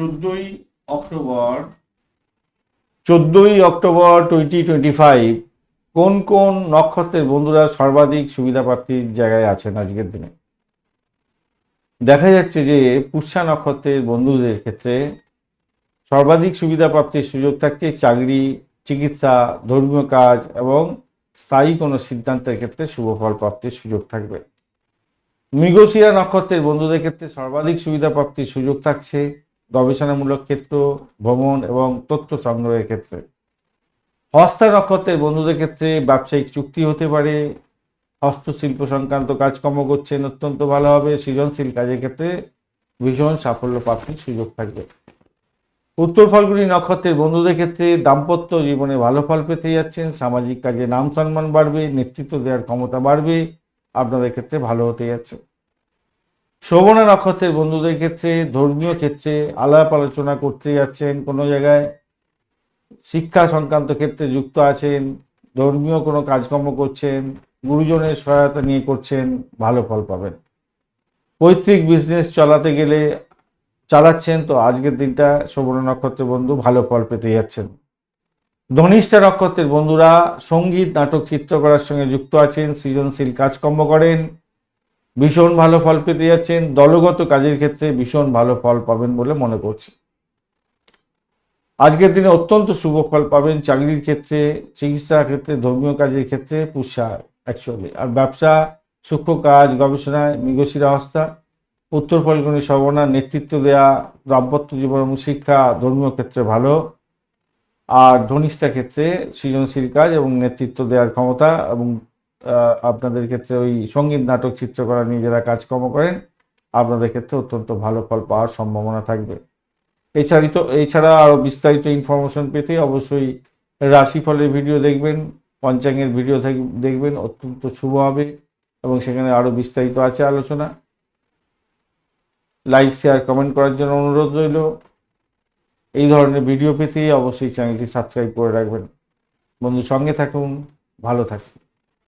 চোদ্দই অক্টোবর চোদ্দই October twenty twenty five কোন কোন নক্ষত্রের বন্ধুরা সর্বাধিক সুবিধা প্রাপ্তির জায়গায় আছেন আজকের দিনে? দেখা যাচ্ছে যে পুষ্যা নক্ষত্রের বন্ধুদের ক্ষেত্রে সর্বাধিক সুবিধা প্রাপ্তির সুযোগ থাকছে চাকরি, চিকিৎসা, ধর্মীয় কাজ এবং স্থায়ী কোনো সিদ্ধান্তের ক্ষেত্রে শুভ ফল প্রাপ্তির সুযোগ থাকবে। মৃগশিরা নক্ষত্রের বন্ধুদের ক্ষেত্রে সর্বাধিক সুবিধা প্রাপ্তির সুযোগ থাকছে। গবেষণামূলক ক্ষেত্র ভ্রমণ এবং তথ্য সংগ্রহের ক্ষেত্রে। হস্তা নক্ষত্রের বন্ধুদের ক্ষেত্রে ব্যবসায়িক চুক্তি হতে পারে। হস্তশিল্প সংক্রান্ত কাজকর্ম করছেন অত্যন্ত ভালো হবে। সৃজনশীল কাজের ক্ষেত্রে ভীষণ সাফল্য প্রাপ্তির সুযোগ থাকবে। উত্তর ফলগুলি নক্ষত্রের বন্ধুদের ক্ষেত্রে দাম্পত্য জীবনে ভালো ফল পেতে যাচ্ছেন। সামাজিক কাজে নাম সম্মান বাড়বে, নেতৃত্ব দেওয়ার ক্ষমতা বাড়বে। আপনাদের ক্ষেত্রে ভালো হতে যাচ্ছে। শোভনা নক্ষত্রের বন্ধুদের ক্ষেত্রে, ধর্মীয় ক্ষেত্রে আলাপ আলোচনা করতে যাচ্ছেন কোনো জায়গায়, শিক্ষা সংক্রান্ত ক্ষেত্রে যুক্ত আছেন, ধর্মীয় কোনো কাজকর্ম করছেন, গুরুজনের সহায়তা নিয়ে করছেন, ভালো ফল পাবেন। পৈতৃক বিজনেস চালাতে গেলে চালাচ্ছেন তো আজকের দিনটা শোভনা নক্ষত্রের বন্ধু ভালো ফল পেতে যাচ্ছেন। ধনিষ্ঠা নক্ষত্রের বন্ধুরা সংগীত, নাটক, চিত্রকলার সঙ্গে যুক্ত আছেন, সৃজনশীল কাজকর্ম করেন ভীষণ ভালো ফল পেতে যাচ্ছেন। দলগত কাজের ক্ষেত্রে ভীষণ ভালো ফল পাবেন বলে মনে করছি। আজকের দিনে অত্যন্ত শুভ ফল পাবেন চাকরির ক্ষেত্রে, চিকিৎসার ক্ষেত্রে, ধর্মীয় কাজের ক্ষেত্রে, পুষা অ্যাকচুয়ালি আর ব্যবসা, সূক্ষ্ম কাজ, গবেষণায় মৃগশিরা হস্তা, উত্তর ফলগুনি সর্বনা নেতৃত্ব দেয়া, দাম্পত্য জীবন এবং শিক্ষা ধর্মীয় ক্ষেত্রে ভালো। আর ধনিষ্ঠা ক্ষেত্রে সৃজনশীল কাজ এবং নেতৃত্ব দেওয়ার ক্ষমতা এবং আপনাদের ক্ষেত্রে ওই সংগীত নাটক, চিত্রকলা নিয়ে যারা কাজকর্ম করেন, আপনাদের ক্ষেত্রে অত্যন্ত ভালো ফল পাওয়ার সম্ভাবনা থাকবে। এছাড়িত, এছাড়া আরও বিস্তারিত ইনফরমেশন পেতে অবশ্যই রাশিফলের ভিডিও দেখবেন, পঞ্চাঙ্গের ভিডিও দেখ- দেখবেন, অত্যন্ত শুভ হবে এবং সেখানে আরও বিস্তারিত আছে আলোচনা। লাইক শেয়ার কমেন্ট করার জন্য অনুরোধ রইল। এই ধরনের ভিডিও পেতে অবশ্যই চ্যানেলটি সাবস্ক্রাইব করে রাখবেন। বন্ধু, সঙ্গে থাকুন, ভালো থাকুন।